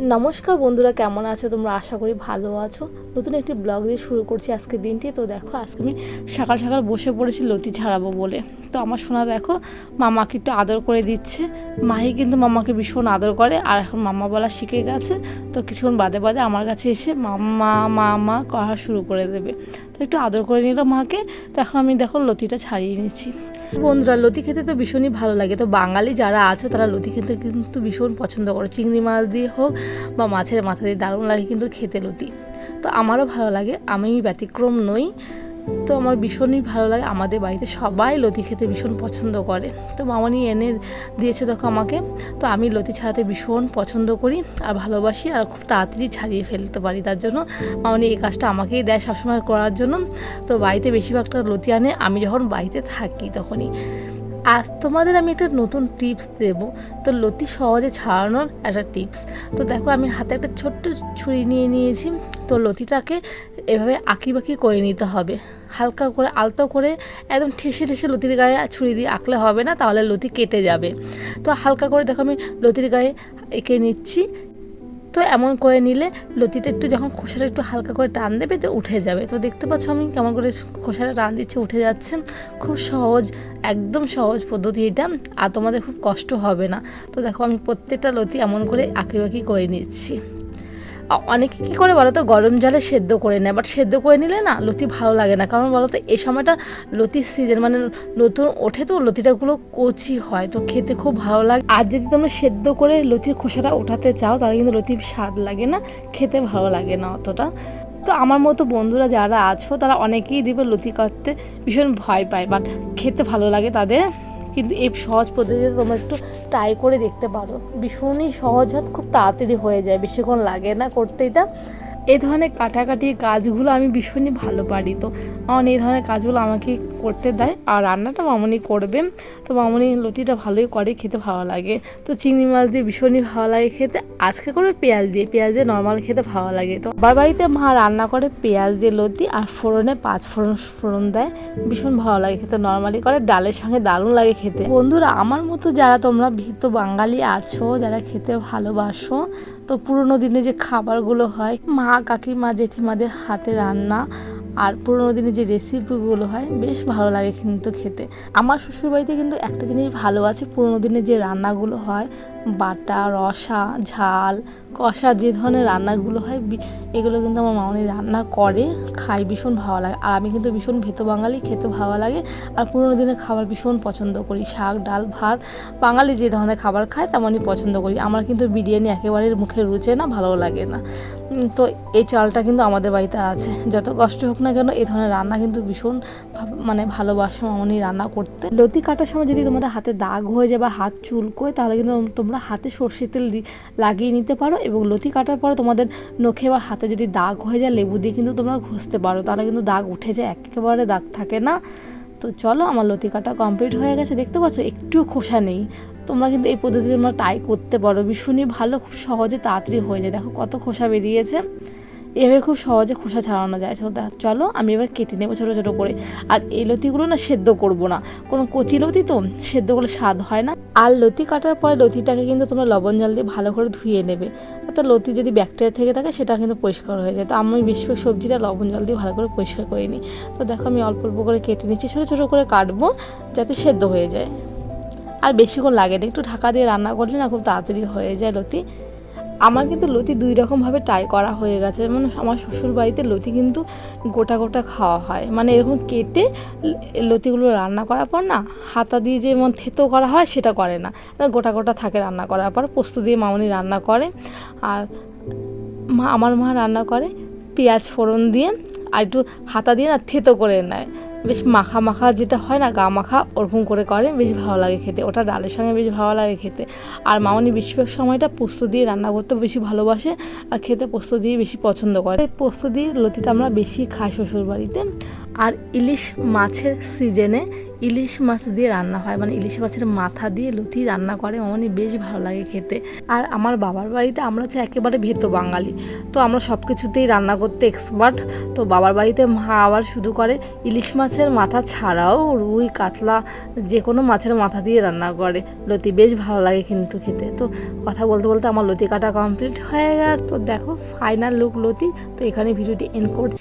নমস্কার বন্ধুরা, কেমন আছো? তোমরা আশা করি ভালো আছো। নতুন একটি ব্লগ দিয়ে শুরু করছি আজকে দিনটি। তো দেখো, আজকে আমি সকাল সকাল বসে পড়েছি লতি ছাড়াবো বলে। তো আমার সোনা দেখো, মামাকে একটু আদর করে দিচ্ছে। মাহি কিন্তু মামাকে ভীষণ আদর করে, আর এখন মামা বলা শিখে গেছে। তো কিছুক্ষণ বাদে বাদে আমার কাছে এসে মামা মামা করা শুরু করে দেবে। তো একটু আদর করে নিল মাকে। তো এখন আমি দেখো লতিটা ছাড়িয়ে নিচ্ছি। বন্ধুরা, লতি খেতে তো ভীষণই ভালো লাগে। তো বাঙালি যারা আছো, তারা লতি খেতে কিন্তু ভীষণ পছন্দ করে। চিংড়ি মাছ দিয়ে হোক বা মাছের মাথা দিয়ে দারুণ লাগে কিন্তু খেতে লতি। তো আমারও ভালো লাগে আমি ব্যতিক্রম নই। তো আমার ভীষণই ভালো লাগে। আমাদের বাড়িতে সবাই লতি খেতে ভীষণ পছন্দ করে। তো মামনি এনে দিয়েছে তখন আমাকে। তো আমি লতি ছাড়াতে ভীষণ পছন্দ করি আর ভালোবাসি আর খুব তাড়াতাড়ি ছাড়িয়ে ফেলতে পারি। তার জন্য মামনি এই কাজটা আমাকেই দেয় সবসময় করার জন্য। তো বাড়িতে বেশিরভাগটা লতি আনে। আমি যখন বাড়িতে থাকি তখনই। আজ তোমাদের আমি একটা নতুন টিপস দেব। তো লতি সহজে ছাড়ানোর একটা টিপস। তো দেখো, আমি হাতে একটা ছোট্ট ছুরি নিয়ে নিয়েছি। তো লতিটাকে এভাবে আঁকি বাঁকি করে নিতে হবে। হালকা করে, আলতো করে একদম ঠেসে ঠেসে লতির গায়ে ছুরি দিয়ে আঁকলে হবে না, তাহলে লতি কেটে যাবে। তো হালকা করে দেখো, আমি লতির গায়ে এঁকে নিচ্ছি। তো এমন করে নিলে লতিটা একটু যখন খোসাটা একটু হালকা করে টান দেবে তো উঠে যাবে। তো দেখতে পাচ্ছ আমি কেমন করে খোসাটা টান দিচ্ছে, উঠে যাচ্ছে। খুব সহজ, একদম সহজ পদ্ধতি এটা আর তোমাদের খুব কষ্ট হবে না। তো দেখো আমি প্রত্যেকটা লতি এমন করে আঁকি বাঁকি করে নিচ্ছি। অনেকে কী করে বলো তো গরম জলে সেদ্ধ করে নেয় বাট সেদ্ধ করে নিলে না লতি ভালো লাগে না। কারণ বলো তো এই সময়টা লতির সিজন মানে নতুন ওঠে তো, লতিটাগুলো কচি হয়, তো খেতে খুব ভালো লাগে। আর যদি তোমরা সেদ্ধ করে লতির খোসাটা ওঠাতে চাও, তাহলে কিন্তু লতির স্বাদ লাগে না, খেতে ভালো লাগে না অতটা। তো আমার মতো বন্ধুরা যারা আছো, তারা অনেকেই দিবে লতি কাটতে ভীষণ ভয় পায় বাট খেতে ভালো লাগে তাদের। কিন্তু এই সহজ পদ্ধতিতে তোমরা একটু ট্রাই করে দেখতে পারো। ভীষণই সহজ হাত খুব তাড়াতাড়ি হয়ে যায়, বেশিক্ষণ লাগে না করতে এটা। এই ধরনের কাটাকাটি কাজগুলো আমি ভীষণই ভালো পারি। তো কারণ এই ধরনের কাজগুলো আমাকে করতে দেয় আর রান্নাটা মামনি করবে। তো মামনি লতিটা ভালোই করে, খেতে ভালো লাগে। তো চিংড়ি মাছ দিয়ে ভীষণই ভালো লাগে খেতে। আজকে করবে পেঁয়াজ দিয়ে। পেঁয়াজ দিয়ে নর্মাল খেতে ভালো লাগে। তো আমার বাড়িতে মা রান্না করে পেঁয়াজ দিয়ে লতি আর ফোড়নে পাঁচ ফোড়ন ফোড়ন দেয়। ভীষণ ভালো লাগে খেতে। নর্মালি করে ডালের সঙ্গে দারুণ লাগে খেতে। বন্ধুরা, আমার মতো যারা তোমরা ভীত বাঙালি আছো, যারা খেতে ভালোবাসো, তো পুরোনো দিনে যে খাবারগুলো হয়, মা কাকিমা, জেঠিমাদের হাতে রান্না আর পুরোনো দিনের যে রেসিপিগুলো হয়, বেশ ভালো লাগে কিন্তু খেতে। আমার শ্বশুরবাড়িতে কিন্তু একটা জিনিস ভালো আছে, পুরোনো দিনের যে রান্নাগুলো হয় বাটা, রসা, ঝাল, কষা যে ধরনের রান্নাগুলো হয় এগুলো কিন্তু আমার মামনি রান্না করে খাই ভীষণ ভালো লাগে। আর আমি কিন্তু ভীষণ ভেত বাঙালি, খেতে ভালো লাগে। আর পুরোনো দিনের খাবার ভীষণ পছন্দ করি, শাক, ডাল, ভাত। বাঙালি যে ধরনের খাবার খায়, তেমনই পছন্দ করি। আমার কিন্তু বিরিয়ানি একেবারে মুখে রুচে না, ভালো লাগে না। তো এই চালটা কিন্তু আমাদের বাড়িতে আছে। যত কষ্ট হোক না কেন, এই ধরনের রান্না কিন্তু ভীষণ মানে ভালোবাসে মামনি রান্না করতে। লতি কাটার সময় যদি তোমাদের হাতে দাগ হয়ে যায় বা হাত চুলকোয়, তাহলে কিন্তু তোমরা হাতে সর্ষের তেল লাগিয়ে নিতে পারো এবং লতি কাটার পরে তোমাদের নখে বা হাতে যদি দাগ হয়ে যায়, লেবু দিয়ে কিন্তু তোমরা ঘষতে পারো। তাহলে কিন্তু দাগ উঠে যায়, একেবারে দাগ থাকে না। তো চলো, আমার লতি কাটা কমপ্লিট হয়ে গেছে। দেখতে পাচ্ছ একটুও খোসা নেই। তোমরা কিন্তু এই পদ্ধতিতে তোমরা ট্রাই করতে পারো। ভীষণই ভালো, খুব সহজে তাড়াতাড়ি হয়ে যায়। দেখো কত খোসা বেরিয়েছে। এভাবে খুব সহজে খোসা ছাড়ানো যায়। চলো আমি এবার কেটে নেব ছোটো ছোটো করে। আর এই লতিগুলো না সেদ্ধ করব না। কোনো কচি লতি তো সেদ্ধ করলে স্বাদ হয় না। আর লতি কাটার পরে লতিটাকে কিন্তু তোমরা লবণ জল দিয়ে ভালো করে ধুয়ে নেবে। তাতে লতি যদি ব্যাকটেরিয়া থেকে থাকে, সেটা কিন্তু পরিষ্কার হয়ে যায়। তো আমি বেশিরভাগ সবজিটা লবণ জল দিয়ে ভালো করে পরিষ্কার করে নিই। তো দেখো আমি অল্প অল্প করে কেটে নিচ্ছি। ছোটো ছোটো করে কাটবো যাতে সেদ্ধ হয়ে যায়। আর বেশিক্ষণ লাগে না। একটু ঢাকা দিয়ে রান্না করলে না খুব তাড়াতাড়ি হয়ে যায় লতি। আমার কিন্তু লতি দুই রকমভাবে ট্রাই করা হয়ে গেছে। মানে আমার শ্বশুর বাড়িতে লতি কিন্তু গোটা গোটা খাওয়া হয়। মানে এরকম কেটে লতিগুলো রান্না করার পর না, হাতা দিয়ে যে যেমন থেতো করা হয় সেটা করে না। গোটা গোটা থাকে রান্না করার পর, পোস্ত দিয়ে মামনি রান্না করে। আর মা, আমার মা রান্না করে, পেঁয়াজ ফোড়ন দিয়ে, আর একটু হাতা দিয়ে না থেতো করে নেয়। বেশ মাখা মাখা যেটা হয় না গা মাখা ওরকম করে করে বেশ ভালো লাগে খেতে। ওটা ডালের সঙ্গে বেশ ভালো লাগে খেতে। আর মামনি বেশিরভাগ সময়টা পোস্ত দিয়ে রান্না করতে বেশি ভালোবাসে আর খেতে পোস্ত দিয়ে বেশি পছন্দ করে। পোস্ত দিয়ে লতিটা আমরা বেশি খাই শ্বশুর বাড়িতে আর ইলিশ মাছের সিজনে ইলিশ মাছ দিয়ে রান্না হয়। মানে ইলিশ মাছের মাথা দিয়ে লতি রান্না করে, অমনি বেশ ভালো লাগে খেতে। আর আমার বাবার বাড়িতে আমরা হচ্ছে একেবারে ভেতো বাঙালি। তো আমরা সব কিছুতেই রান্না করতে এক্সপার্ট তো বাবার বাড়িতে মা আবার শুধু করে ইলিশ মাছের মাথা ছাড়াও রুই, কাতলা যে কোনো মাছের মাথা দিয়ে রান্না করে। লতি বেশ ভালো লাগে কিন্তু খেতে। তো কথা বলতে বলতে আমার লতি কাটা কমপ্লিট হয়ে গেছে। তো দেখো ফাইনাল লুক লতি। তো এখানে ভিডিওটি এন্ড করছি।